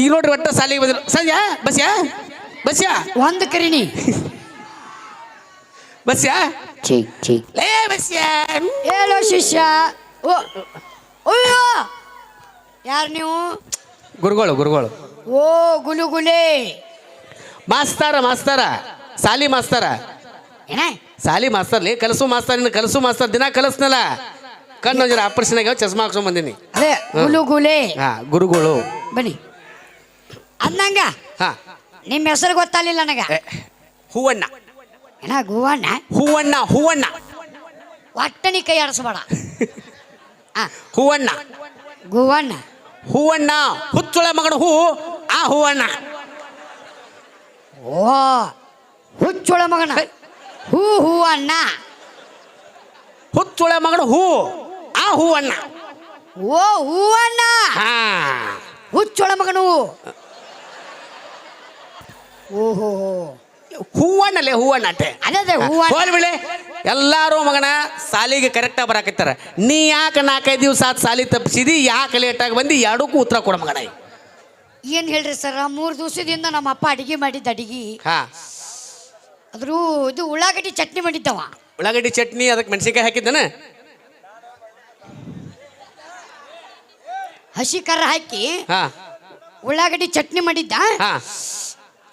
ಈಗ ನೋಡ್ರಿ ಒಟ್ಟ ಸಾಲಿಗೆ ಬಂದಿಲ್ಲ ಸಂಜೆ ಬಸ್ಯಾ ಬಸ್ಯಾ ಒಂದು ಕರಿನಿ ಬಸ್ಯಾ ಚೀಕ್ ಚೀಕ್ ಲೇ ಬಸ್ಯಾ ಹೇಳೋ ಶಿಷ್ಯ ಓ ಅಯ್ಯೋ ಯಾರು ನೀವು ಗುರುಗಳು ಗುರುಗಳು ಓ ಗುಲುಗುಲೆ ಮಾಸ್ತಾರ ಮಾಸ್ತಾರ ಸಾಲಿ ಮಾಸ್ತಾರ ಏನ ಸಾಲಿ ಮಾಸ್ತರ್ ಲೇ ಕಲಸು ಮಾಸ್ತರ್ ನಿನ್ನ ಕಲಸು ಮಾಸ್ತರ್ ದಿನ ಕಲಸ್ನಲ್ಲ ಕಣ್ಣು ಜರ ಆಪರೇಷನ್ ಆಗ್ಯಾವ ಚಸ್ಮಾ ಹಾಕ್ಸ್ಕೊಂಡ್ ಬಂದೀನಿ ಅದೇ ಗುಲುಗುಲೆ ಹಾ ಗುರುಗಳು ಬನ್ನಿ ಅಂದಂಗ? ಹಾ. ನಿಮ್ಮ ಹೆಸರು ಗೊತ್ತಾಗ್ಲಿಲ್ಲ ನನಗೆ. ಏ, ಹೂವಣ್ಣ. ಏನ ಗುವಣ್ಣ ಹೂವಣ್ಣ ಹೂವಣ್ಣ. ಒಟ್ಟನಿ ಕೈ ಆಡಿಸ್ಬೇಡ. ಆ ಹೂವಣ್ಣ. ಗುವಣ್ಣ. ಹೂವಣ್ಣ ಹುಚ್ಚುಳ ಮಗನ ಹೂ ಆ ಹೂವಣ್ಣ. ಓ ಹುಚ್ಚುಳ ಮಗನ. ಹೂ. ಹೂ ಅಣ್ಣ ಹುಚ್ಚುಳ ಮಗನ ಹೂ ಆ ಹೂವಣ್ಣ. ಓ ಹೂವಣ್ಣ. ಹಾ. ಹುಚ್ಚುಳ ಮಗನು ಓಹೋ. ಹೂವಣ್ಣಲೆ ಹೂವಣ್ಣ ಅಟ್ಟೆ ಅದೇ ಹೂವ ಹೂವಣ್ಣ ಬಿಳೆ. ಎಲ್ಲಾರು ಮಗನ ಸಾಲಿಗೆ ಕರೆಕ್ಟಾಗಿ ಬರಾಕತ್ತಾರ. ನೀ ಯಾಕೆ ನಾಲ್ಕೈದು ದಿವಸ ಆದ ಸಾಲಿ ತಪ್ಪಿಸಿದಿ ಯಾಕೆ ಲೇಟಾಗಿ ಬಂದು ಎರಡಕ್ಕೂ ಉತ್ತರ ಕೊಡ ಮಗನ. ಏನ್ ಹೇಳ್ರಿ ಸರ್ ಮೂರು ದಿವಸದಿಂದ ನಮ್ಮ ಅಪ್ಪ ಅಡಿಗೆ ಮಾಡಿದ್ದ ಅಡಿಗೆ. ಹಾ. ಅದ್ರೂ ಇದು ಉಳ್ಳಾಗಡ್ಡಿ ಚಟ್ನಿ ಮಾಡಿದ್ದವ. ಉಳ್ಳಾಗಡ್ಡಿ ಚಟ್ನಿ ಅದಕ್ಕೆ ಮೆಣಸಿನ್ಕಾಯಿ ಹಾಕಿದ್ದಾನ? ಹಸಿ ಖಾರ ಹಾಕಿ ಹಾ. ಉಳ್ಳಾಗಡ್ಡಿ ಚಟ್ನಿ ಮಾಡಿದ್ದ. ಹಾ.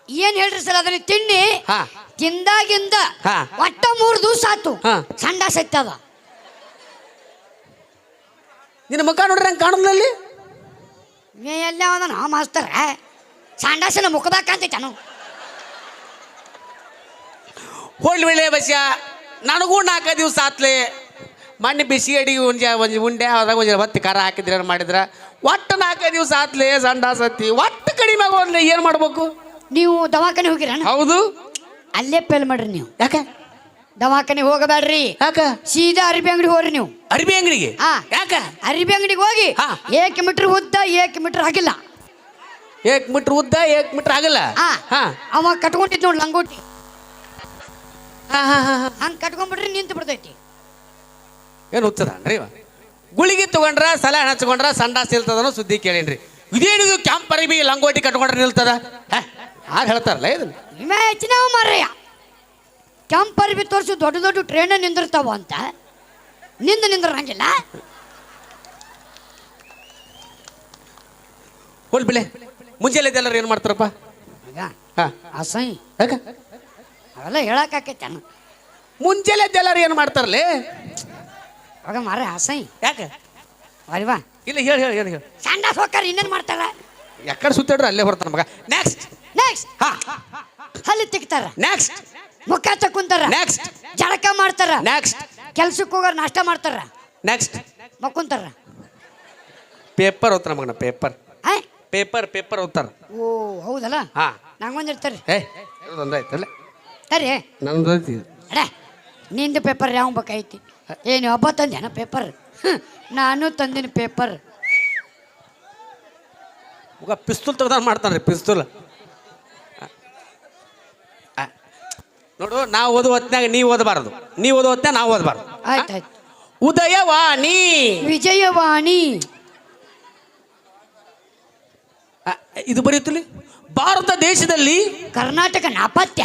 ಏನ್ ಹೇಳ್ರಿ ಸರ್ ಅದನ್ನ ತಿನ್ನಿ? ಹಾ. ತಿಂದಾಗಿಂದ ಹಾ. ಒಟ್ಟ ಮೂರು ದಿವಸ ಆತು ಹಾ. ಸಂಡ ಸತ್ತದ ನಿನ್ನ ಮುಖ ನೋಡ್ರಿ ಹಂಗೆ ಕಾಣದಲ್ಲಿ ಎಲ್ಲ ಅವನ ಮಾಸ್ತರ. ಸಂಡಾಸನ ಮುಖದಾಗ ಕಾಂತೈತನು ಹೋಲ್ ಬೆಳೆ ಬಸ್ಯ. ನನಗೂ ನಾಲ್ಕು ದಿವಸ ಆತ್ಲೆ. ಮಣ್ಣು ಬಿಸಿ ಅಡಿ ಒಂಜ ಒಂದು ಉಂಡೆ ಅದ್ರಾಗ ಒಂದು ಹೊತ್ತಿ ಖಾರ ಹಾಕಿದ್ರೆ ಮಾಡಿದ್ರ? ಒಟ್ಟು ನಾಲ್ಕೈದು ದಿವಸ ಆತ್ಲೆ ಸಂಡ ಸತ್ತಿ ಒಟ್ಟು ಕಡಿಮೆ ಆಗೋದ್ಲೆ ಏನು ಮಾಡ್ಬೇಕು? ನೀವು ದವಾಖಾನೆ ಹೋಗಿರ ಹೌದು. ಅಲ್ಲೇ ಪೇಲ್ ಮಾಡ್ರಿ ನೀವು. ಯಾಕೆ? ದವಾಖಾನೆ ಹೋಗಬೇಡ್ರಿ. ಯಾಕ? ಸೀದಾ ಅರಬಿ ಅಂಗಡಿ ಹೋಗ್ರಿ ನೀವು. ಅರಬಿ ಅಂಗಡಿಗೆ? ಹಾ. ಯಾಕ? ಅರಿಬಿ ಅಂಗಡಿಗೆ ಹೋಗಿ ಹಾ. ಏಕ್ ಮೀಟರ್ ಉದ್ದ ಏಕ್ ಮೀಟರ್ ಆಗಿಲ್ಲ ಏಕ್ ಮೀಟ್ರ್ ಉದ್ದ ಏಕ್ ಮೀಟ್ರ್ ಆಗಲ್ಲ ಹಾ. ಹಾ. ಅವ ಕಟ್ಕೊಂಡಿದ್ ನೋಡಿ ಲಂಗೋಟಿ. ಹಾ ಹಾ ಹಾ ಹಾ. ಹಂಗ್ ಕಟ್ಕೊಂಡ್ಬಿಟ್ರಿ ನಿಂತು ಬಿಡ್ತೈತಿ. ಏನು ಉತ್ತರ ಇವ? ಗುಳಿಗೆ ತಗೊಂಡ್ರ ಸಲ ಹಚ್ಕೊಂಡ್ರ ಸಂಡಾಸ್ ಇಲ್ತದ ಸುದ್ದಿ ಕೇಳೇನ್ರಿ. ಇದೇನಿದು ಕ್ಯಾಂಪ್ ಅರಿಬಿ ಲಂಗೋಟಿ ಕಟ್ಕೊಂಡ್ರೆ ನಿಲ್ತದ? ಯಾರು ಹೇಳ್ತಾರಲ್ಲ ಇದನ್ನ? ವಿಮೆ ಹೆಚ್ಚಿನ ಮಾರಯ್ಯ ಕೆಂಪ್ ಅರ್ಬಿ ತೋರಿಸಿ ದೊಡ್ಡ ದೊಡ್ಡ ಟ್ರೈನ್ ನಿಂದಿರ್ತಾವ ಅಂತ. ನಿಂದ ನಿಂದ್ರಂಗಿಲ್ಲ. ಹೋಲ್ ಬಿಳೆ. ಮುಂಜಾನೆ ಎಲ್ಲರೂ ಏನು ಮಾಡ್ತಾರಪ್ಪ? ಈಗ ಹಾ. ಅಸಹ್ಯ. ಯಾಕ? ಅವೆಲ್ಲ ಹೇಳಕ್ಕಾಕೈತೆ ಅನ್ನ ಮುಂಜಾನೆ ಎಲ್ಲರೂ ಏನು ಮಾಡ್ತಾರಲ್ಲೇ? ಅವಾಗ ಮಾರ ಅಸಹ್ಯ. ಯಾಕೆ? ಅಲ್ವಾ ಇಲ್ಲ ಹೇಳಿ ಹೇಳಿ ಹೇಳಿ ಹೇಳಿ. ಸಂಡ ಹೋಗ್ತಾರೆ ಇನ್ನೇನು ಮಾಡ್ತಾರ? ಯಾಕಡೆ ಸುತ್ತಾಡ್ರೆ ಅಲ್ಲೇ ಬರ್ತಾನ ಮಗ. ನೆಕ್ಸ್ಟ್ ನೆಕ್ಸ್ಟ್ ಹಾ. ಹಲ್ಲಿ ತಿಕ್ತಾರ ನೆಕ್ಸ್ಟ್ ಮುಖ ತಕ್ಕೊಂತಾರ ನೆಕ್ಸ್ಟ್ ಜಳಕ ಮಾಡ್ತಾರ. ನೆಕ್ಸ್ಟ್ ಕೆಲ್ಸಕ್ಕೆ ಹೋಗೋರು ನಾಷ್ಟ ಮಾಡ್ತಾರ. ನೆಕ್ಸ್ಟ್ ಮಕ್ಕೊಂತಾರ. ಪೇಪರ್ ಓದ್ತಾರ ಮಗನ ಪೇಪರ್ ಹಾ? Paper paper ಓದ್ತಾರ. ಓ ಹೌದಲ್ಲ? ಹಾ. ನಂಗೊಂದಿರ್ತಾರೆ ಏ ಒಂದಾಯ್ತಲ್ಲ ಸರಿ ನಂದು ಐತಿ. ಅಡ ನಿಂದು ಪೇಪರ್ ಯಾವ ಬೇಕೈತಿ ಏನು ಹಬ್ಬ ತಂದೇನ ಪೇಪರ್ ನಾನು ತಂದಿನ ಪೇಪರ್ ಮಗ ಪಿಸ್ತೂಲ್ ತೆಗ್ದಾನ ಮಾಡ್ತಾನ್ರಿ ಪಿಸ್ತೂಲ್. ನೋಡು ನಾವು ಓದುವ ಹೊತ್ನಾಗ ನೀವು ಓದಬಾರದು. ನೀವು ಓದೋ ಹೊತ್ನಾಗ ನಾವು ಓದಬಾರದು. ಉದಯವಾಣಿ. ವಿಜಯವಾಣಿ. ಆ, ಇದು ಬರೆಯುತ್ತಲಿ ಭಾರತ ದೇಶದಲ್ಲಿ ಕರ್ನಾಟಕ ನಾಪತ್ಯ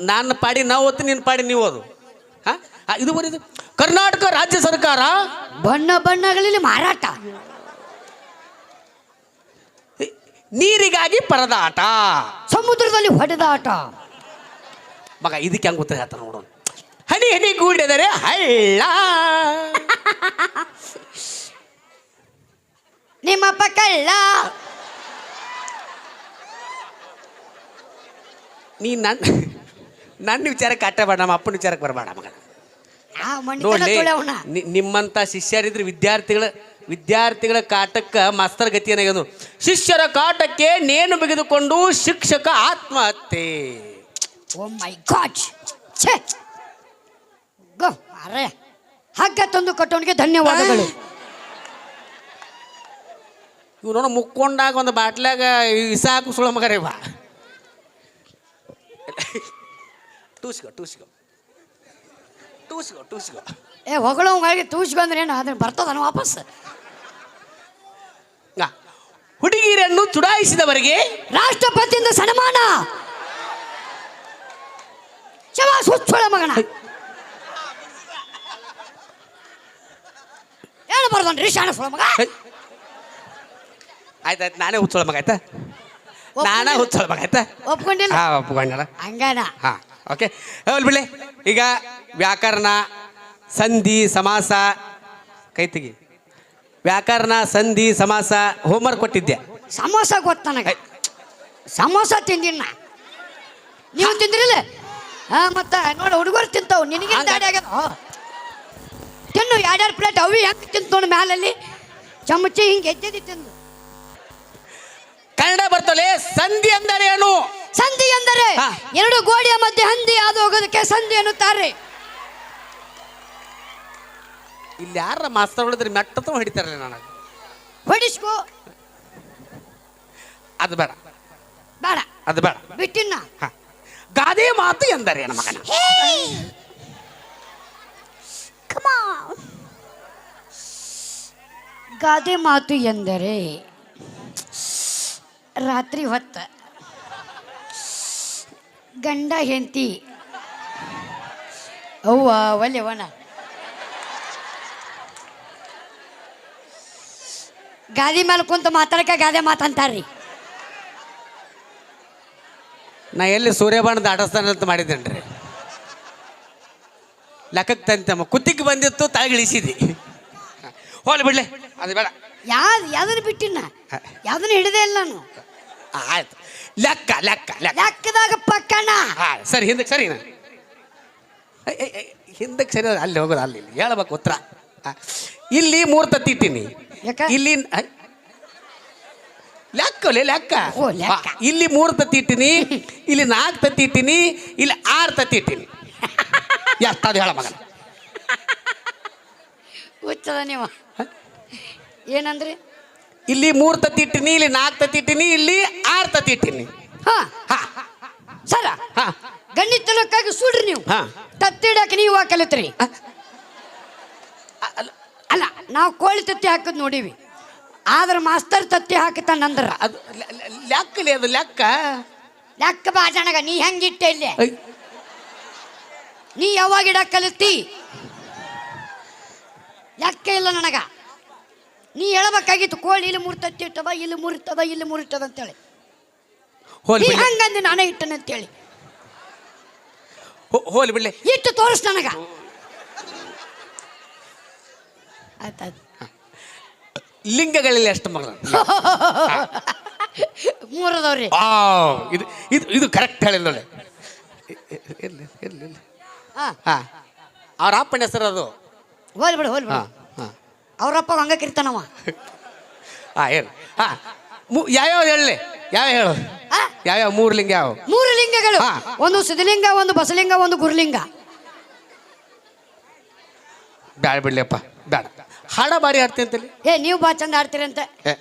ನನ್ನ ಪಾಡಿ ನಾವು ಓದ್ತೀನಿ ನಿನ್ನ ಪಾಡಿ ನೀವು ಓದು. ಹಾ ಇದು ಬರೀದು ಕರ್ನಾಟಕ ರಾಜ್ಯ ಸರ್ಕಾರ ಬಣ್ಣ ಬಣ್ಣಗಳಲ್ಲಿ ಮಾರಾಟ. ನೀರಿಗಾಗಿ ಪರದಾಟ. ಸಮುದ್ರದಲ್ಲಿ ಹೊಡೆದಾಟ. ಮಗ ಇದಕ್ಕೆ ಹೆಂಗೆ ಉತ್ತರ ಹೇಳ್ತಾನೆ ನೋಡೋಣ ಹನಿ ಹನಿ ಕೂಡಿದರೆ ಹಳ್ಳ. ನಿಮ್ಮಪ್ಪ ಕಳ್ಳ. ನೀ ನನ್ನ ನನ್ನ ವಿಚಾರಕ್ಕೆ ಅಟ್ಟ ಬೇಡ ನಮ್ಮ ಅಪ್ಪನ ವಿಚಾರಕ್ಕೆ ಬರಬೇಡ ಮಗ. ನೋಡ್ಲಿ ನಿಮ್ಮಂತ ಶಿಷ್ಯರಿದ್ರೆ ವಿದ್ಯಾರ್ಥಿಗಳ ವಿದ್ಯಾರ್ಥಿಗಳ ಕಾಟಕ್ಕೆ ಮಾಸ್ತರ್ ಗತಿ ಏನಾಗ್ಯದು ಶಿಷ್ಯರ ಕಾಟಕ್ಕೆ ನೇಣು ಬಿಗಿದುಕೊಂಡು ಶಿಕ್ಷಕ ಆತ್ಮಹತ್ಯೆ. ಓ ಮೈ ಗಾಡ್ ಛೇ. ಗೋ ಅರೆ. ಹಗ್ಗ ತಂದು ಕಟ್ಟೋನಿಗೆ ಧನ್ಯವಾದಗಳು. ಇವ್ ನೋಡ ಮುಕ್ಕೊಂಡಾಗ ಒಂದು ಬಾಟ್ಲಾಗ ಇಸಾಕು ಸುಳ ಮಗರೇ ಬಾ. ಟೂಸ್ಗೋ ಟೂಸ್ಗೋ ಟೂಸ್ಗೋ ಟೂಸ್ಗೋ ಏ ಹೊಗಳೋ ಟೂಸ್ಗೋ ಅಂದ್ರೆ ಏನು? ಅದನ್ನ ಬರ್ತದನ ವಾಪಸ್? ನಿಭಾಯಿಸಿದವರಿಗೆ ರಾಷ್ಟ್ರಪತಿಯಿಂದ ಸನ್ಮಾನ. ಶಬಾಸ್ ಹುಚ್ಚೋಳ ಮಗನ. ಏನು ಬರ್ದನ್ರಿ ಶಾಣ ಸುಳ ಮಗ. ಆಯ್ತಾಯ್ತು ನಾನೇ ಹುಚ್ಚೋಳ ಮಗ ಆಯ್ತಾ? ನಾನೇ ಹುಚ್ಚೋಳ ಮಗ ಆಯ್ತಾ? ಒಪ್ಕೊಂಡಿಲ್ಲ. ಹಾ ಒಪ್ಕೊಂಡಲ್ಲ. ಹಂಗಾನ? ಹಾ ಓಕೆ. ಹೋಲ್ ಬಿಡ್ಲಿ ಈಗ ವ್ಯಾಕರಣ ಸಂಧಿ ಸಮಾಸ ಕೈತಿಗೆ ತೆಗಿ. ವ್ಯಾಕರಣ ಸಂಧಿ ಸಮಾಸ ಹೋಮ್ವರ್ಕ್ ಕೊಟ್ಟಿದ್ದೆ. ಸಮೋಸ ಗೊತ್ತ ನನಗೆ. ಸಮೋಸ ತಿಂದಿನ ನೀವು ತಿಂದ್ರಿಲ್ಲ? ಹಾ ಮತ್ತ ನೋಡು ಹುಡುಗರು ತಿಂತಾವು ನಿನಗೆ ದಾಡಿ ಆಗ್ಯದ. ತಿನ್ನು ಎರಡೆರಡು ಪ್ಲೇಟ್ ಅವು ಹೆಂಗೆ ತಿಂತು ನೋಡಿ ಮ್ಯಾಲಲ್ಲಿ. ಚಮಚಿ ಹಿಂಗೆ ಎದ್ದೆದಿ ತಿಂದು. ಕನ್ನಡ ಬರ್ತಲೆ ಸಂಧಿ ಅಂದರೆ ಏನು? ಸಂಧಿ ಅಂದರೆ. ಎರಡು ಗೋಡೆಯ ಮಧ್ಯೆ ಹಂದಿ ಆದ ಹೋಗೋದಕ್ಕೆ ಸಂಧಿ ಎನ್ನುತ್ತಾರೆ. ಇಲ್ಲಿ ಯಾರ ಮಾಸ್ತರ್ ಹೊಡೆದ್ರೆ ಮೆಟ್ಟತ ಹೊಡಿತಾರಲ್ಲ ನನಗೆ. ಹೊಡಿಸ್ಕೋ. ಅದು ಬೇಡ. ಬೇಡ. ಅದು ಬೇಡ. ಬಿಟ್ಟಿನ ಹಾ. ಗಾದೆ ಮಾತು ಎಂದರೆ ನಮ್ಮ ಮಗನ. ಗಾದೆ ಮಾತು ಎಂದರೆ ರಾತ್ರಿ ಹೊತ್ತ ಗಂಡ ಹೆಂಡತಿ ಅವ್ವ ಒಲ್ಲೆ ಗಾದಿ ಮೇಲೆ ಕುಂತ ಮಾತಾಡಕ ಗಾದೆ ಮಾತಂತಾರ್ರಿ. ನಾ ಎಲ್ಲಿ ಸೂರ್ಯಬಾಣದ ದಾಟಸ್ತಾನ ಅಂತ ಮಾಡಿದ್ದೇನ್ರಿ. ಲೆಕ್ಕಕ್ಕೆ ತಂತಮ್ಮ ಕುತ್ತಿಗೆ ಬಂದಿತ್ತು ತಳಗಿಳಿಸಿದಿ ಹೋಲಿ ಬಿಡ್ಲೆ. ಅದು ಬೇಡ. ಯಾವ್ದು ಯಾವ್ದನ್ನ ಬಿಟ್ಟಿನ? ಯಾವ್ದನ್ನ ಹಿಡಿದೇ ಇಲ್ಲ ನಾನು. ಆಯ್ತು. ಲೆಕ್ಕ ಲೆಕ್ಕ ಲೆಕ್ಕ. ಲೆಕ್ಕದಾಗ ಪಕ್ಕಣ ಹಾ ಸರಿ ಹಿಂದಕ್ಕೆ ಸರಿ ಹಿಂದಕ್ಕೆ ಸರಿ ಅಲ್ಲಿ ಹೋಗೋದು ಅಲ್ಲಿ ಇಲ್ಲಿ. ಹೇಳ್ಬೇಕು ಉತ್ತರ. ಇಲ್ಲಿ ಮೂರು ತತ್ತಿಟ್ಟಿನಿ ಯಾಕ? ಇಲ್ಲಿ ಲೆಕ್ಕಲೆ ಲೆಕ್ಕ ಓ, ಲೆಕ್ಕ. ಇಲ್ಲಿ ಮೂರು ತತ್ತಿ ಇಟ್ಟಿನಿ ಇಲ್ಲಿ ನಾಲ್ಕು ತತ್ತಿ ಇಟ್ಟಿನಿ ಇಲ್ಲಿ ಆರು ತತ್ತಿ ಇಟ್ಟಿನಿ. ಎಷ್ಟದು ಹೇಳ ಮಗ ಹುಚ್ಚದ ನೀವು. ಏನಂದ್ರಿ? ಇಲ್ಲಿ ಮೂರು ತತ್ತಿ ಇಟ್ಟಿನಿ ಇಲ್ಲಿ ನಾಲ್ಕು ತತ್ತಿ ಇಟ್ಟಿನಿ ಇಲ್ಲಿ ಆರು ತತ್ತಿ ಇಟ್ಟಿನಿ. ಹಾ. ಹಾ. ಸರ ಹಾ. ಗಣಿತ ತಲಕ್ಕಾಗಿ ಸುಡ್ರಿ ನೀವು. ಹಾ. ತತ್ತಿಡಕ್ಕೆ ನೀವು ಕಲಿತ್ರಿ. ಅಲ್ಲ, ನಾವು ಕೋಳಿ ತತ್ತಿ ಹಾಕದ್ ನೋಡಿವಿ. ಆದ್ರೆ ಮಾಸ್ತರ್ ತತ್ತಿ ಹಾಕತಾನಂದ್ರ ಅದು ಲೆ- ಲೆ- ಅದು ಲೆಕ್ಕ ಲೆಕ್ಕ ಬಾಜಣಗ ನೀ ಹೆಂಗಿಟ್ಟೆ ಇಲ್ಲಿ? ನೀ ಯಾವಾಗ ಇಡ ಕಲಿತಿ? ಲೆಕ್ಕ ಇಲ್ಲ ನನಗ. ನೀ ಹೇಳ್ಬೇಕಾಗಿತ್ತು ಕೋಳಿ ಇಲ್ಲಿ ಮುರ್ತತ್ತಿ ತತ್ತಿ ಇಟ್ಟದ ಇಲ್ಲಿ ಮುರಿತದ ಇಲ್ಲಿ ಮುರಿತದ ಅಂತೇಳಿ. ಹೋಲಿ ನೀ ಹಂಗಂದು ನಾನೇ ಇಟ್ಟನಂತೇಳಿ. ಹೋಲಿ ಬಿಡ್ಲಿ. ಇಟ್ಟು ತೋರಿಸ್ ನನಗ. ಆಯ್ತಾಯ್ತು. ಲಿಂಗಗಳಲ್ಲಿ ಎಷ್ಟು ಮಗಳ ಮೂರದವ್ರಿ. ಆ ಇದು ಇದು ಇದು ಕರೆಕ್ಟ್ ಹೇಳಿಲ್ಲ ನೋಡಿ. ಇರ್ಲಿ ಇರ್ಲಿ ಇರ್ಲಿ. ಹಾ ಹಾ. ಅವ್ರ ಅಪ್ಪನ ಹೆಸರು ಅದು. ಹೋಲ್ ಬಿಡು ಹೋಲ್ ಹಾ ಹಾಂ. ಹಾ ಅವ್ರಪ್ಪ ಹಂಗ ಕಿರ್ತಾನವ. ಹಾ ಹೇಳಿ. ಹಾ. ಮು ಯಾವ್ಯಾವ ಹೇಳಲಿ ಯಾವ ಹೇಳು? ಯಾವ್ಯಾವ ಮೂರು ಲಿಂಗ ಯಾವ ಮೂರು ಲಿಂಗಗಳು. ಒಂದು ಸಿದ್ಧಲಿಂಗ ಒಂದು ಬಸಲಿಂಗ ಒಂದು ಗುರುಲಿಂಗ. ಬ್ಯಾಡ ಬಿಡ್ಲಿಯಪ್ಪ. ಬ್ಯಾಡ. ಹಾಡ ಬಾರಿ ಹಾಡ್ತಿ ಅಂತಲ್ಲಿ ಏ ನೀವು ಬಾ ಚಂದ ಆಡ್ತೀರಿ ಅಂತ. ಏ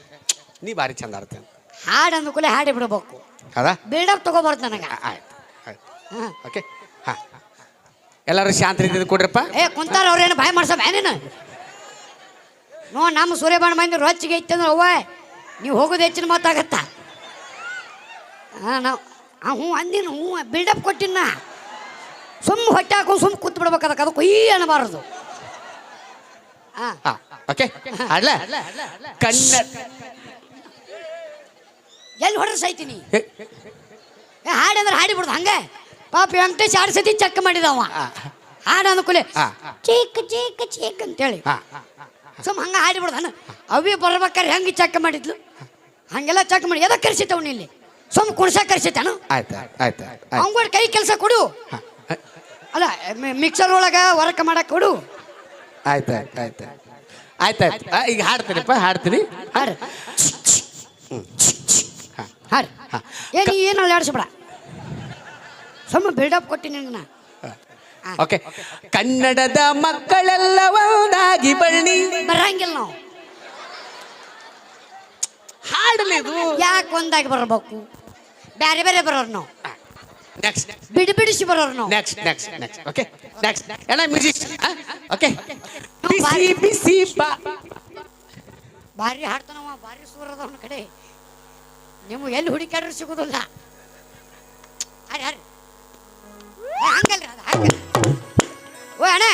ನೀ ಬಾರಿ ಚಂದ ಆಡ್ತಿ ಅಂತ. ಹಾಡು ಅಂದ್ಕೂಲೆ ಹಾಡಿ ಬಿಡ್ಬೇಕು. ಹೌದಾ? ಬಿಲ್ಡಪ್ ತಗೋಬಾರ್ದು ನನಗೆ. ಆ, ಆಯ್ತು ಆಯ್ತು. ಹಾ. ಓಕೆ ಹಾ. ಎಲ್ಲರೂ ಶಾಂತ ರೀತಿ ಕೊಡ್ರಪ್ಪ. ಏ ಕುಂತಾರ ಅವ್ರೇನು ಭಯ ಮಾಡ್ಸ ಏನೇನು ನೋ ನಮ್ಮ ಸೂರ್ಯಬಾಣ ಮಂದಿ ರೊಚ್ಚಿಗೆ ಇತ್ತು ಅಂದ್ರೆ ಅವ್ವ ನೀವು ಹೋಗೋದು ಹೆಚ್ಚಿನ ಮಾತಾಗತ್ತ? ಹಾಂ ನಾವು ಆ ಹ್ಞೂ ಅಂದಿನ ಹ್ಞೂ ಬಿಲ್ಡಪ್ ಕೊಟ್ಟಿನ ಸುಮ್ಮ ಹೊಟ್ಟೆ ಹಾಕೊಂಡು ಸುಮ್ಮ ಕೂತ್ ಬಿಡ್ಬೇಕು ಅದಕ್ಕೆ ಅದು ಕೊಯ್ ಅನ್ನಬಾರದು ಹಾಂ ಹಾ ಓಕೆ? ಅಲ್ಲ ಕಣ್ಣ ಎಲ್ಲಿ ಹೊಡ್ರ ಸೈತೀನಿ? ಏ, ಹಾಡಿ ಅಂದ್ರೆ ಹಾಡಿ ಬಿಡ್ದು ಹಂಗೆ. ಪಾಪ ವೆಂಕಟೇಶ್ ಆರು ಸತಿ ಚೆಕ್ ಮಾಡಿದವ. ಹಾಡ ಅಂದ್ಕೂಲೆ ಆ, ಚೀಕ್ ಚೀಕ್ ಚೀಕ್ ಅಂತೇಳಿ. ಸುಮ್ ಸುಮ್ಮ ಹಂಗೆ ಹಾಡಿ ಬಿಡ್ದಾನ ಅವಿ ಬರ್ಬೇಕಾರೆ ಹೆಂಗೆ ಚೆಕ್ ಮಾಡಿದ್ಲು? ಹಂಗೆಲ್ಲ ಚೆಕ್ ಮಾಡಿ. ಎದಕ್ಕೆ ಕರ್ಸಿತ್ತವ್ ಇಲ್ಲಿ? ಸುಮ್ಮ ಕುಣ್ಸಕ್ ಕರ್ಸಿತಾನು? ಆಯ್ತು ಆಯ್ತು ಆಯ್ತು ಆಯ್ತು. ಕೈ ಕೆಲಸ ಕೊಡು. ಅಲ್ಲ ಮಿಕ್ಸರ್ ಒಳಗೆ ವರ್ಕ್ ಮಾಡಕ್ಕೆ ಕೊಡು. ಆಯ್ತು ಆಯ್ತು ಆಯ್ತು ಆಯ್ತು. ಆಯ್ತು ಈಗ ಹಾಡ್ತೀನಿಪ್ಪ ಹಾಡ್ತೀನಿ. ಹಾಡು ಹಾಡು ಏ ನೀ ಏನು ಅಲ್ಲಾಡ್ಸ್ಬೇಡ ಸುಮ್ಮ ಬಿಲ್ಡಪ್ ಕೊಟ್ಟಿನಿ ನಿನ್ನ ಓಕೆ ಕನ್ನಡದ ಮಕ್ಕಳೆಲ್ಲ ಒಂದಾಗಿ ಬನ್ನಿ ಬರಂಗಿಲ್ಲ ನಾವು. ಹಾಡಲಿ ಯಾಕೆ ಒಂದಾಗಿ ಬರಬೇಕು? ಬೇರೆ ಬೇರೆ ಬರೋರು ನಾವು. ನೆಕ್ಸ್ಟ್ ಬಿಡಿ ಬಿಡಿಸಿ ಬರೋರು ನಾವು. Next next next okay next ಎಲ್ಲ ಮ್ಯೂಸಿಕ್ ಓಕೆ ಬಿಸಿ ಬಿಸಿ ಬಾ ಭಾರಿ. ಹಾಡ್ತಾನವ ಭಾರಿ ಸೂರ ಅದ ಕಡೆ. ನಿಮ್ಗೆ ಎಲ್ಲಿ ಹುಡುಕ್ಯಾಡ್ರು ಸಿಗೋದಿಲ್ಲ. ಅರೆ ಅರೆ ಹಂಗಲ್ರಿ ಅದು ಹಂಗಲ್ಲ ಓ ಅಣ್ಣ.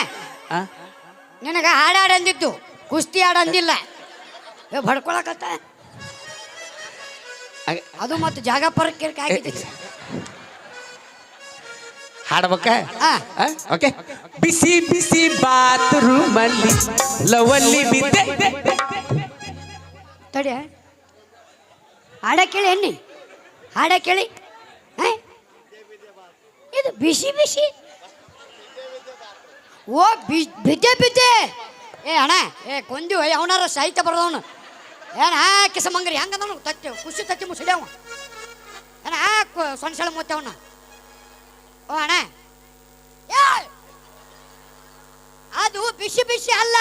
ನಿನಗೆ ಹಾಡು ಹಾಡು ಅಂದಿದ್ದು ಕುಸ್ತಿ ಹಾಡು ಅಂದಿಲ್ಲ ಏ ಬಡ್ಕೊಳಕತ್ತ. ಅದು ಮತ್ತು ಜಾಗ ಪರಕ್ಕೆ ಹಾಕಿದ್ದೆ. ಹಾಡ್ಬೇಕ? ಆ. ಓಕೆ ಬಿಸಿ ಬಿಸಿ ಬಾತ್ರೂಮ್ ಅಲ್ಲಿ ಲವಲ್ಲಿ ಬಿದ್ದೆ ತಡಿ ಹಾಡ ಕೇಳಿ ಎಣ್ಣಿ ಹಾಡ ಕೇಳಿ? ಇದು ಬಿಸಿ ಬಿಸಿ. ಓ ಬಿ ಬಿದ್ದೆ ಬಿದ್ದೆ. ಏ ಅಣ್ಣ ಏ ಕೊಂದು ಅವನಾರ ಸಾಹಿತ್ಯ ಬರೋದವನು. ಏನ ಆ ಮಂಗರಿ ಹೆಂಗದವನು? ತತ್ತಿ ಖುಷಿ ತತ್ತಿ ಮುಸುಡ್ಯಾವ ಏನ ಸೊನ್ಸಳ ಮುತ್ತವನ ಓ ಅಣ್ಣ. ಅದು ಬಿಸಿ ಬಿಸಿ ಅಲ್ಲ.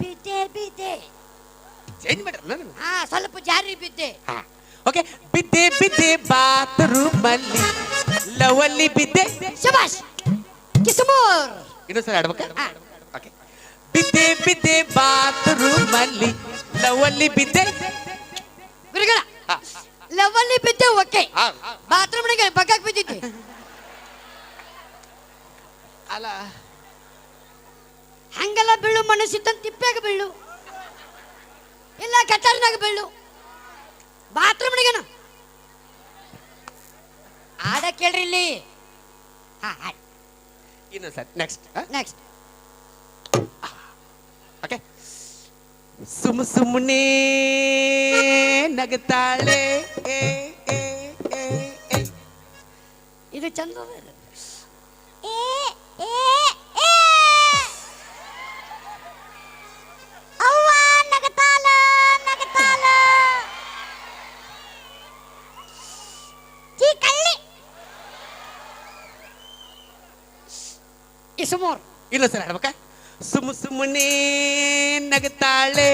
ಬಿದ್ದೆ ಬಿದ್ದೆ. ಚೇಂಜ್ ಮಾಡ್ರಿ ಹಾ ಸ್ವಲ್ಪ ಜಾರಿ ಬಿದ್ದೆ. ಓಕೆ ಬಿದ್ದೆ ಬಿದ್ದೆ ಬಾತ್ರೂಮ್ ಅಲ್ಲಿ ಲವಲ್ಲಿ ಬಿದ್ದೆ. ಶಬಾಷ್! ಕಿಸ್ಮೋರ್! ಇನ್ನೊಂದ್ಸಲ ಆಡ್ಬೇಕ? ಹಾ. ಓಕೆ. ಬಿದ್ದೆ ಬಿದ್ದೆ ಬಾತ್ರೂಮ್ ಅಲ್ಲಿ ಲವಲ್ಲಿ ಬಿದ್ದೆ. ಗುರುಗಳ ಹಾ. ಲವಲ್ಲಿ ಬಿದ್ದೆ ಓಕೆ. ಬಾತ್ರೂಮ್ ಬಾತ್ರೂಮ್ನಿಗೆ ಬಗ್ಗಕ್ಕೆ ಬಿದ್ದಿದ್ದೆ. ಅಲ್ಲ. ಹಂಗೆಲ್ಲ ಬೀಳು ಮನಸ್ಸಿದ್ದಂತ ತಿಪ್ಪ್ಯಾಗ ಬೀಳು. ಇಲ್ಲ ಕಟಾರಿನಾಗ ಬೀಳು. ಬಾತ್ರೂಮ್ನಿಗೇನು ಆಡ ಕೇಳ್ರಿ ಇಲ್ಲಿ. ಹಾ ಸರ್ ನೆಕ್ಸ್ಟ್ ನೆಕ್ಸ್ಟ್ ಓಕೆ ಸುಮ್ ಸುಮ್ಮನೆ ನಗತಾಳೆ. ಏ, ಏ, ಏ, ಏ. ಇದು ಚಂದ ಅದ ಇಲ್ಲ ಸರ್ ಹೇಳ್ಬೇಕ ಸುಮ್ ಸುಮ್ಮನೆ ನಗತಾಳೆ.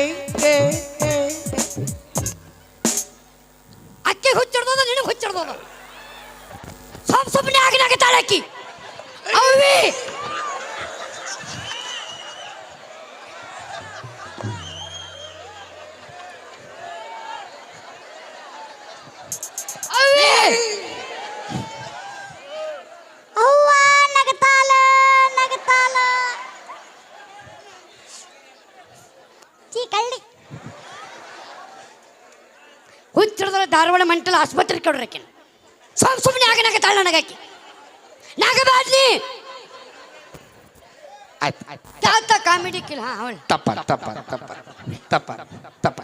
ಅಕ್ಕಿ ಹುಚ್ಚಿಡ್ದೋದ ನಿನಗೆ ಹುಚ್ಚಿಡ್ದೋದ ಸುಮ್ ಸುಮ್ಮನೆ ಆಗಿ ನಗತಾಳೆ ಅವಿ ಕಳ್ಳಿ. ಹುಚ್ಚಿಡ್ದ್ರೆ ಧಾರವಾಡ ಮಂಟಲ ಆಸ್ಪತ್ರೆ ಕೊಡ್ರಕ್ಕೆ ಸುಮ್ಮನೆ ಆಗ ನಾಗ ತಾಳ ನನಗಾಕಿ. ಆಯ್ತು ಆಯ್ತು ತಾತ ಕಾಮಿಡಿ ಕಿಲ್ಲ ಹಾ ಅವಳು. ತಪ್ಪ ತಪ್ಪ ತಪ್ಪ ತಪ್ಪ ತಪ್ಪ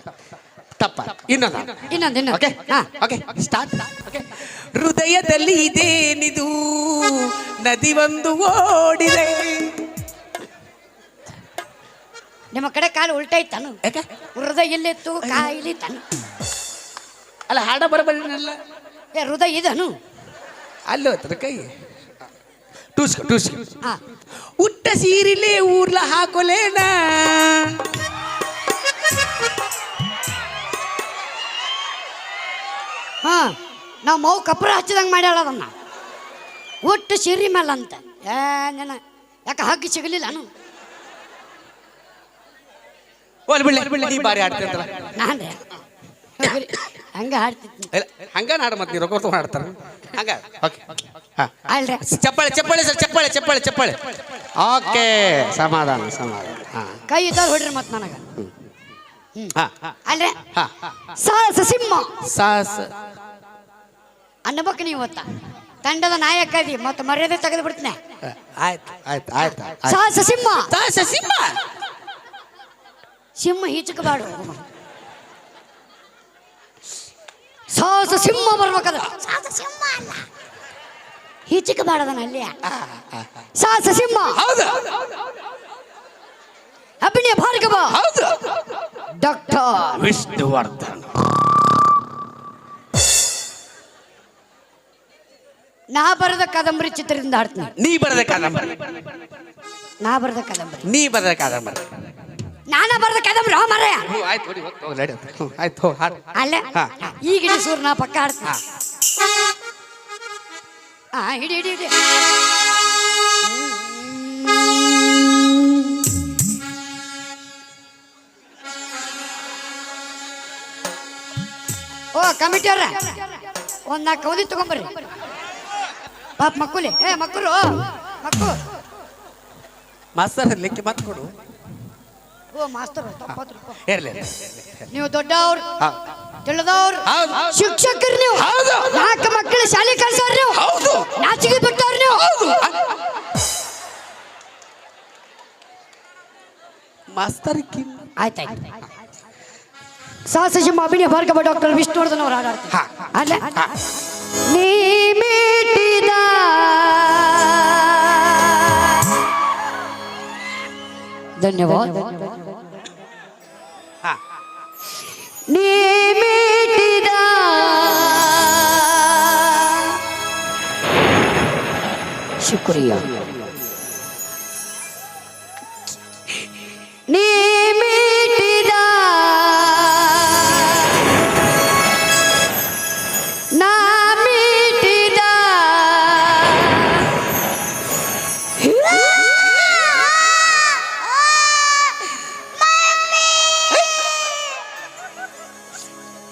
ತಪ್ಪ. ಇನ್ನೊಂದು ಇನ್ನೊಂದು ಇನ್ನೊಂದು. ಓಕೆ ಹಾ. ಓಕೆ ಸ್ಟಾರ್ಟ್ ಓಕೆ ಹೃದಯದಲ್ಲಿ ಇದೇನಿದು? ನದಿ ಒಂದು ಓಡಿದೆ. ನಿಮ್ಮ ಕಡೆ ಕಾಲು ಉಲ್ಟೈತಾನು ಯಾಕೆ? ಹೃದಯ ಎಲ್ಲಿತ್ತು ಕಾಯಿಲಿ ತಾನು ಅಲ್ಲ ಹಾಡ ಬರಬಲ್ಲ ಏ ಹೃದಯ ಇದನು? ಅಲ್ಲಿ ಕೈ. ಟೂಸ್ಕೊ ಟೂಸ್ಕೊ. ಹಾ. ಉಟ್ಟ ಸೀರಿಲೆ ಊರ್ಲ ಹಾಕೊಲೇನಾ? ಹಾ ನಾವು ಮೌ ಕಪ್ರ ಹಚ್ಚಿದಂಗೆ ಮಾಡ್ಯಾಳ ಅದನ್ನ. ಒಟ್ಟು ಸಿರಿ ಮೇಲೆ ಅಂತ ಏ ನೆನ ಯಾಕೆ ಹಗ್ಗಿ ಸಿಗಲಿಲ್ಲ ನಾನು? ಓಲ್ ಹಂಗ ಹಾಡ್ತಿದ್ನಿ ಇಲ್ಲ ಹಂಗ ನಾಡ ಮತ್ತೆ ನೀವು ರೊಕ್ಕ ತಗೊಂಡು ಹಂಗ ಓಕೆ ಹಾಂ. ಅಲ್ರಿ. ಚಪ್ಪಾಳೆ ಚಪ್ಪಾಳೆ ಸರ್ ಚಪ್ಪಾಳೆ ಚಪ್ಪಳೆ ಚಪ್ಪಳೆ. ಓಕೆ ಸಮಾಧಾನ ಸಮಾಧಾನ. ಹಾಂ. ಕೈ ಇದ್ದವ್ರು ಹೊಡ್ರಿ ಮತ್ತೆ ನನಗೆ. ಹಾಂ. ಅಲ್ರಿ? ಹಾಂ. ಸಾಹಸ ಸಿಂಹ. ಸಾಹಸ. ಅನ್ನಬೇಕು ನೀವು ಗೊತ್ತಾ ತಂಡದ ನಾಯಕ ಅದಿ. ಮತ್ತೆ ಮರ್ಯಾದೆ ತೆಗೆದು ಬಿಡ್ತೀನಿ. ಆಯ್ತು ಆಯ್ತು ಆಯ್ತು ಸಾಹಸ ಸಿಂಹ. ಸಾಸ ಸಿಂಹ. ಸಿಂಹ ಈಚಕಬಾಡು ಸಾಹಸ ಸಿಂಹ ಬರ್ಬೇಕದ ಸಾಸ ಸಿಂಹ ಅಲ್ಲ. ಈಚಕಬಾಡದನ ಅಲ್ಲಿ. ಸಾಹಸ ಸಿಂಹ. ಹೌದು. ಅಭಿನಯ ಭಾರ್ಗವ. ಹೌದು. ಡಾಕ್ಟರ್ ವಿಷ್ಣುವರ್ಧನ್. ನಾ ಬರೆದ ಕಾದಂಬರಿ ಚಿತ್ರದಿಂದ ಹಾಡ್ತೀನಿ. ನೀ ಬರದ ಕಾದಂಬರಿ. ನಾ ಬರೆದ ಕಾದಂಬರಿ. ನೀ ಬರದ ಕಾದಂಬರಿ. ನಾನ ಬರ್ದ ಕಾದಂಬರಿ ಹೋ ಮಾರಾಯ. ಹ್ಞೂ ಆಯ್ತು ನೋಡಿ ಹೋಗಿ ನಡಿ ಆಯ್ತು ಹಾಡು. ಅಲ್ಲೇ? ಹಾ. ಈಗ ಹಿಡಿ ಸೂರ್ ನಾ ಪಕ್ಕ ಹಾಡ್ತೀನಿ. ಹಾ. ಹಾ ಹಿಡಿ ಹಿಡಿ ಹಿಡಿ ಓ ಕಮಿಟಿ ಅವ್ರ. ಒಂದ್ ನಾಲ್ಕು ಕೌದಿ ತಗೊಂಬರ್ರಿ. ಪಾಪ ಮಕ್ಕಳು ಏ ಮಕ್ಕಳು ಮಕ್ಕಳು ಮಾಸ್ತರ್ ಲೆಕ್ಕ ಮಾತು ಕೊಡು. ಓ ಮಾಸ್ತರ್ ತೊಂಬತ್ತು ರೂಪಾಯಿ ಇರ್ಲಿ ನೀವು ದೊಡ್ಡವ್ರು ಹೌದು ತಿಳಿದವ್ರು ಹೌದು. ಶಿಕ್ಷಕರು ನೀವು. ಹೌದು. ನಾಲ್ಕು ಮಕ್ಕಳು ಶಾಲೆ ಕಳ್ಸವ್ರ ನೀವು. ಹೌದು. ನಾಚಿಗೆ ಬಿಟ್ಟವ್ರು ನೀವು. ಮಾಸ್ತರ್ ಕಿಮ್ ಆಯ್ತಾಯ್ತು ಸಾಹಸ ಅಭಿನಯ ಭಾರ್ಗವ ಡಾಕ್ಟರ್ ವಿಷ್ಣುವರ್ಧನ್ ಅವರು ಹಾಡಾಡ್ತಾರೆ. ಹಾ. ಅಲ್ಲ? ನೀ ಮೀಟಿದ ಧನ್ಯವಾದ. ನೀ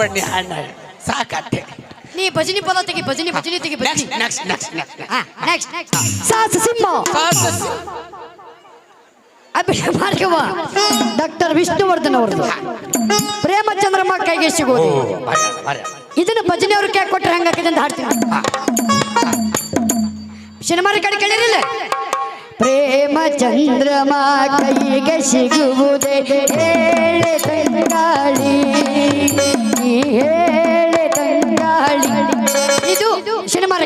ಹೋಗ್ಬೇಡಿ ಅಣ್ಣ. ಸಾಕಟ್ಟೆ ನೀ ಭಜನಿ ಪದ ತೆಗಿ ಭಜನಿ ಭಜನಿ ತೆಗಿ ಭಜನಿ. Next next next next Sahasa Simha. Abhinaya Bhargava doctor Vishnuvardhan ಅವ್ರದ್ದು. ಪ್ರೇಮಚಂದ್ರಮ್ಮ ಕೈಗೆ ಸಿಗೋದು ಇದನ್ನು ಭಜನೆ ಅವ್ರ ಕೈ ಕೊಟ್ಟರೆ ಹಂಗಾಕಿದೆ ಅಂತ ಹಾಡ್ತೀನಿ. ಸಿನಿಮಾ ಕಡೆ ಕೇಳಿರಲಿಲ್ಲ? ಪ್ರೇಮ ಚಂದ್ರಮ ಕೈಗೆ ಸಿಗುವುದೇ ಹೇಳೆ ತಂಗಾಳಿ. ಹೇಳೆ ತಂಗಾಳಿ. ಇದು ಸಿನಿಮಾ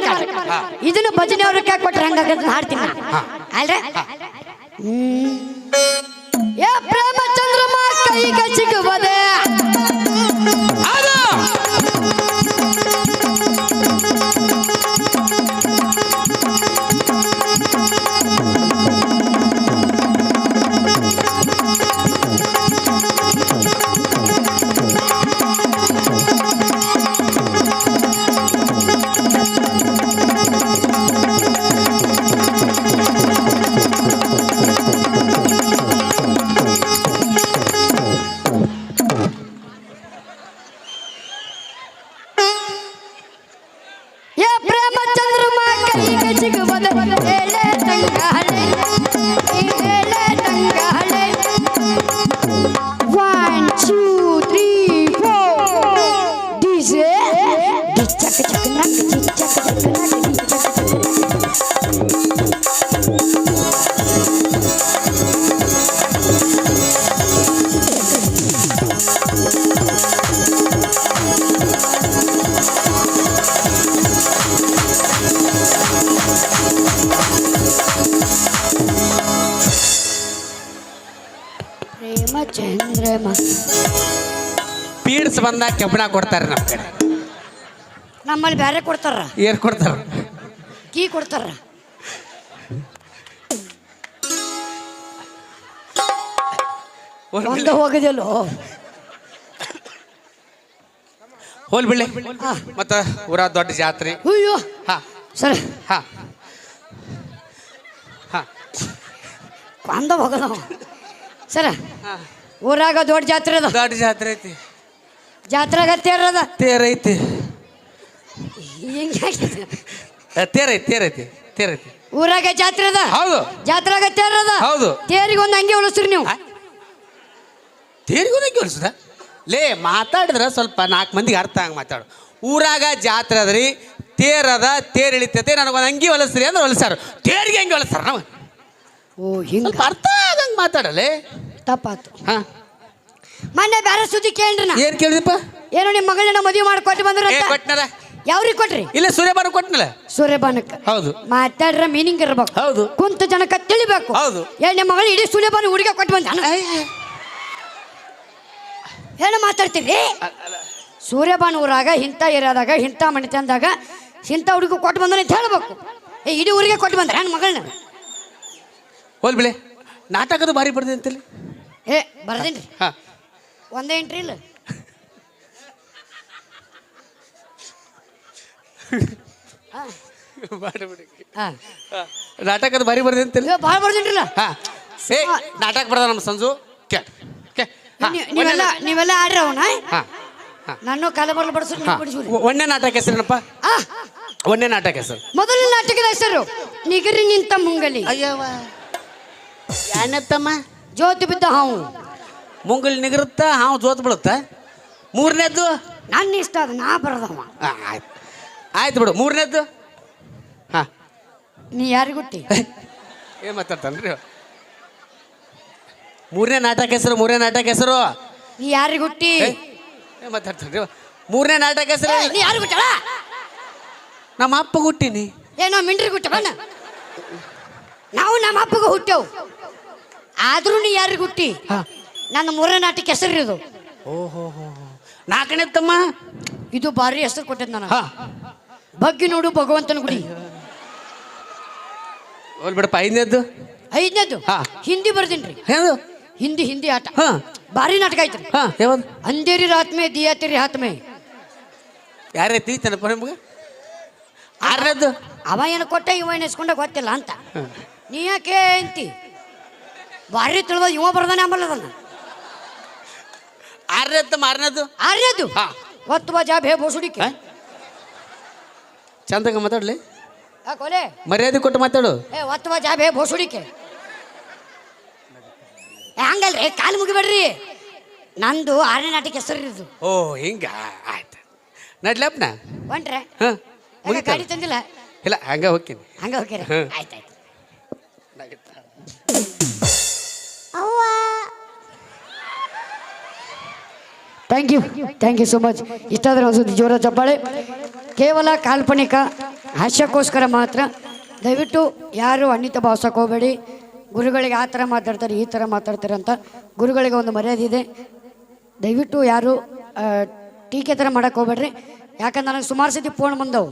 ಇದನ್ನು ಭಜನೆ ಅವ್ರ ಕೈ ಕೊಟ್ಟರೆ ಹಂಗಾಗತ್ತೆ ಅಂತ ಹಾಡ್ತೀನಿ ಅಲ್ರೆ. ಏ ಪ್ರೇಮ ಚಂದ್ರಮ ಕೈಗೆ ಸಿಗುವುದೇ ಬಂದಾಗ ಕೆಬ್ಬಣ ಕೊಡ್ತಾರೆ ನಮ್ಮ ಕಡೆ ನಮ್ಮಲ್ಲಿ ಬೇರೆ ಕೊಡ್ತಾರ. ಏನ್ ಕೊಡ್ತಾರ. ಕೀ ಕೊಡ್ತಾರ. ಒಂದು ಹೋಗದಿಲ್ಲೋ. ಹೋಲ್ ಮತ್ತ ಊರ ದೊಡ್ಡ ಜಾತ್ರೆ. ಅಯ್ಯೋ. ಹಾ. ಸರಿ. ಹಾ. ಹಾ. ಕೊಂದ ಹೋಗದ. ಸರ. ಊರಾಗ ದೊಡ್ಡ ಜಾತ್ರೆ ಅದ. ದೊಡ್ಡ ಜಾತ್ರೆ ಐತಿ. ಜಾತ್ರೆಗ ತೇರದ ತೇರೈತಿ ಹಿಂಗೆ ತೇರೈತಿ ತೇರ್ ಐತಿ ತೇರ್ ಐತಿ ತೇರ್ ಐತಿ. ಊರಾಗ ಜಾತ್ರೆ ಅದ? ಹೌದು. ಜಾತ್ರೆಗ ತೇರದ ಹೌದು. ತೇರಿಗೆ ಒಂದು ಹಂಗೆ ಉಳಿಸ್ರಿ ನೀವು. ತೇರಿಗೂ ಉಳಿಸ್ರ ಲೇ ಮಾತಾಡಿದ್ರೆ ಸ್ವಲ್ಪ ನಾಲ್ಕು ಮಂದಿಗೆ ಅರ್ಥ ಹಂಗೆ ಮಾತಾಡು. ಊರಾಗ ಜಾತ್ರೆ ಅದ್ರಿ ತೇರದ ತೇರ್ ಇಳಿತೈತೆ ನನಗೊಂದು ಅಂಗಿ ಹೊಲಸ್ರಿ ಅಂದ್ರೆ ಹೊಲಸಾರ ತೇರಿಗೆ ಹೆಂಗೆ ಹೊಲಸ್ತಾರ ನಾವು? ಓ ಹಿಂಗೆ ಅರ್ಥ ಆಗಂಗೆ ಮಾತಾಡಲೇ. ತಪ್ಪಾತು. ಹಾ. ಮೊನ್ನೆ ಬೇರೆ ಸುದ್ದಿ ಕೇಳ್ರಿ ನಾ. ಏನು ಕೇಳಿದಪ್ಪ ಏನು ನಿಮ್ಮ ಮಗಳನ್ನ ಮದುವೆ ಮಾಡ್ಕೊಟ್ಟು ಬಂದ್ರ ಏ ಕೊಟ್ನಲ್ಲ? ಯಾವ್ರಿಗೆ ಕೊಟ್ರಿ? ಇಲ್ಲ ಸೂರ್ಯಬಾನ ಕೊಟ್ನಲ್ಲ? ಸೂರ್ಯಬಾನಕ್ಕ ಹೌದು. ಮಾತಾಡ್ರ ಮೀನಿಂಗ್ ಇರ್ಬೇಕು. ಹೌದು. ಕುಂತ ಜನಕ್ಕ ತಿಳಿಬೇಕು. ಹೌದು. ಏ ನಿಮ್ಮ ಮಗಳು ಇಡೀ ಸೂರ್ಯಬಾನು ಹುಡುಗ ಕೊಟ್ಟು ಬಂದ. ಏನು ಮಾತಾಡ್ತೀರಿ? ಸೂರ್ಯಬಾನ್ ಊರಾಗ ಇಂಥ ಏರಿಯಾದಾಗ ಇಂಥ ಮಣಿತಂದಾಗ ಇಂಥ ಹುಡುಗ ಕೊಟ್ಟು ಬಂದ್ರೆ ಅಂತ ಹೇಳ್ಬೇಕು. ಏ ಇಡೀ ಊರಿಗೆ ಕೊಟ್ಟು ಬಂದ್ರೆ ನನ್ನ ಮಗಳನ್ನ? ಹೋಲ್ ಬಿಳೆ. ನಾಟಕದ ಭಾರಿ ಬರ್ದೆ ಅಂತೇಳಿ. ಏ ಬರ್ದೇನ್ರಿ. ಹಾ. ಒಂದೇ ಎಂಟ್ರಿ ಇಲ್ಲ. ನಾಟಕದ ಬಾರಿ ಬರ್ದೆ ಅಂತಲ್ಲಿ ಏ ಭಾಳ ಬರ್ದಿಲ್ಲ ಹಾ. ಏ ನಾಟಕ ಬರ್ದ ನಮ್ಮ ಸಂಜು? ಕೆ ಕೇ ನೀವೆಲ್ಲ ನೀವೆಲ್ಲ ಆಡ್ರಿ ಅವನ ಹಾ ಹಾ. ನಾನು ಕಾಲ ಬರಲು ಬಡಿಸು ಒಂದೇ ನಾಟಕ ಹೆಸರೇನಪ್ಪ? ಒಂದೇ ನಾಟಕ ಹೆಸರು. ಮೊದಲ ನಾಟಕದ ಹೆಸರು ನಿಗರಿ ನಿಂತ ಮುಂಗಲಿ. ಅಯ್ಯವ ಯಾನತ್ತಮ್ಮ? ಜ್ಯೋತಿ ಬಿದ್ದ ಹಾವು. ಮುಂಗಲ್ ನಿಗರುತ್ತ ಹಾವು ಜೋತ್ ಬಿಡುತ್ತ ಮೂರನೇದ್ದು? ನನ್ನ ಇಷ್ಟ ಅದು ನಾ ಬರದವ. ಆಯ್ತು. ಆಯ್ತು ಬಿಡು ಮೂರನೇದ್ದು? ಹಾ. ನೀ ಯಾರಿಗುಟ್ಟಿ ಏನು ಮಾತಾಡ್ತಾನ್ರಿ. ಮೂರನೇ ನಾಟಕ ಹೆಸರು ಮೂರನೇ ನಾಟಕ ಹೆಸರು? ನೀ ಯಾರಿಗುಟ್ಟಿ ಏನು ಮಾತಾಡ್ತಾನ್ರಿ. ಮೂರನೇ ನಾಟಕ ಹೆಸರು? ನೀ ಯಾರು ಗುಟ್ಟಳ ನಮ್ಮ ಅಪ್ಪ ಹುಟ್ಟಿನಿ. ಏನೋ ಮಿಂಡ್ರಿ ಗುಟ್ಟ ಬಣ್ಣ ನಾವು ನಮ್ಮ ಅಪ್ಪಗೆ ಹುಟ್ಟೆವು ಆದ್ರೂ ನೀ ಯಾರಿಗೆ ಹುಟ್ಟಿ? ಹಾ. ನನ್ನ ಮೂರನೇ ನಾಟಕ ಹೆಸರು ಇದು. ಓಹೋ ಹೋ ನಾಲ್ಕನೇ ತಮ್ಮ? ಇದು ಭಾರಿ ಹೆಸರು ಕೊಟ್ಟಿದ್ದೆ ನಾನು. ಹಾ. ಬಗ್ಗಿ ನೋಡು ಭಗವಂತನ ಗುಡಿ. ಹೋಲ್ ಬಿಡಪ್ಪ ಐದನೇದ್ದು? ಐದನೇದು ಹಾ. ಹಿಂದಿ ಬರ್ದಿನ್ರಿ. ಹಿಂದಿ? ಹಿಂದಿ ಆಟ. ಹಾ. ಭಾರಿ ನಾಟಕ ಐತ್ರಿ ಅಂಧೇರಿ ರಾತ್ ದಿಯಾತಿರಿ ದಿಯಾ ತೆರಿ ಹಾತ್ ಮೇ ಯಾರೇ ತೀತನಪ್ಪ ನಿಮ್ಗೆ? ಆರನೇದ್ದು? ಅವ ಏನು ಕೊಟ್ಟ ಇವ ಏನು ಇಸ್ಕೊಂಡ ಗೊತ್ತಿಲ್ಲ ಅಂತ. ನೀ ಯಾಕೆ ಅಂತಿ ಭಾರಿ ತಿಳಿದ ಇವ ಬರ್ದಾನೆ ಆಮೇಲೆ ಅದನ್ನ ಆರನೇದ್ದು ಮಾರನದು ಆರ್ಯದು ಹಾ. ಒತ್ತುವ ಜಾಬ್ ಹೇ ಬೋಸುಡಿಕೆ. ಹಾ? ಚಂದಾಗ ಮಾತಾಡ್ಲಿ. ಕೊಲೆ. ಮರ್ಯಾದೆ ಕೊಟ್ಟು ಮಾತಾಡು. ಏ ಒತ್ತು ಜಾಬ್ ಹೇ ಬೋಸುಡಿಕೆ. ಏ, ಹಂಗಲ್ರಿ ಕಾಲು ಮುಗಿಬೇಡ್ರಿ. ನಂದು ಆರನೇ ನಾಟಕ ಹೆಸರು ಇದು ಓ ಹಿಂಗ ಆಯ್ತು. ನಡ್ಲಪ್ಪನ? ಹೊಂಟ್ರೆ? ಹಾ ಮುಗಿತ? ಗಾಡಿ ತಂದಿಲ್ಲ? ಇಲ್ಲ ಹಂಗ ಹೋಗ್ತೀನಿ. ಹಂಗ ಹೋಗ್ಯಾರ? ಹ್ಮ್. ಆಯ್ತಾಯ್ತು. ಅವ್ವ thank you thank you so much ಇಷ್ಟಾದರೆ ಒಂದು ಜೋರ ಚಪ್ಪಾಳೆ ಕೇವಲ ಕಾಲ್ಪನಿಕ ಹಾಸ್ಯಕ್ಕೋಸ್ಕರ ಮಾತ್ರ. ದಯವಿಟ್ಟು ಯಾರು ಅನ್ನಿತ ಭಾವಿಸಕ್ಕೆ ಹೋಗಬೇಡಿ. ಗುರುಗಳಿಗೆ ಆ ಥರ ಮಾತಾಡ್ತಾರೆ, ಈ ಥರ ಮಾತಾಡ್ತಾರೆ ಅಂತ ಗುರುಗಳಿಗೆ ಒಂದು ಮರ್ಯಾದೆ ಇದೆ. ದಯವಿಟ್ಟು ಯಾರು ಟೀಕೆ ಥರ ಮಾಡೋಕ್ಕೆ ಹೋಗ್ಬೇಡ್ರಿ. ಯಾಕಂದ್ರೆ ನನಗೆ ಸುಮಾರು ಸತಿ ಫೋನ್ ಬಂದವು.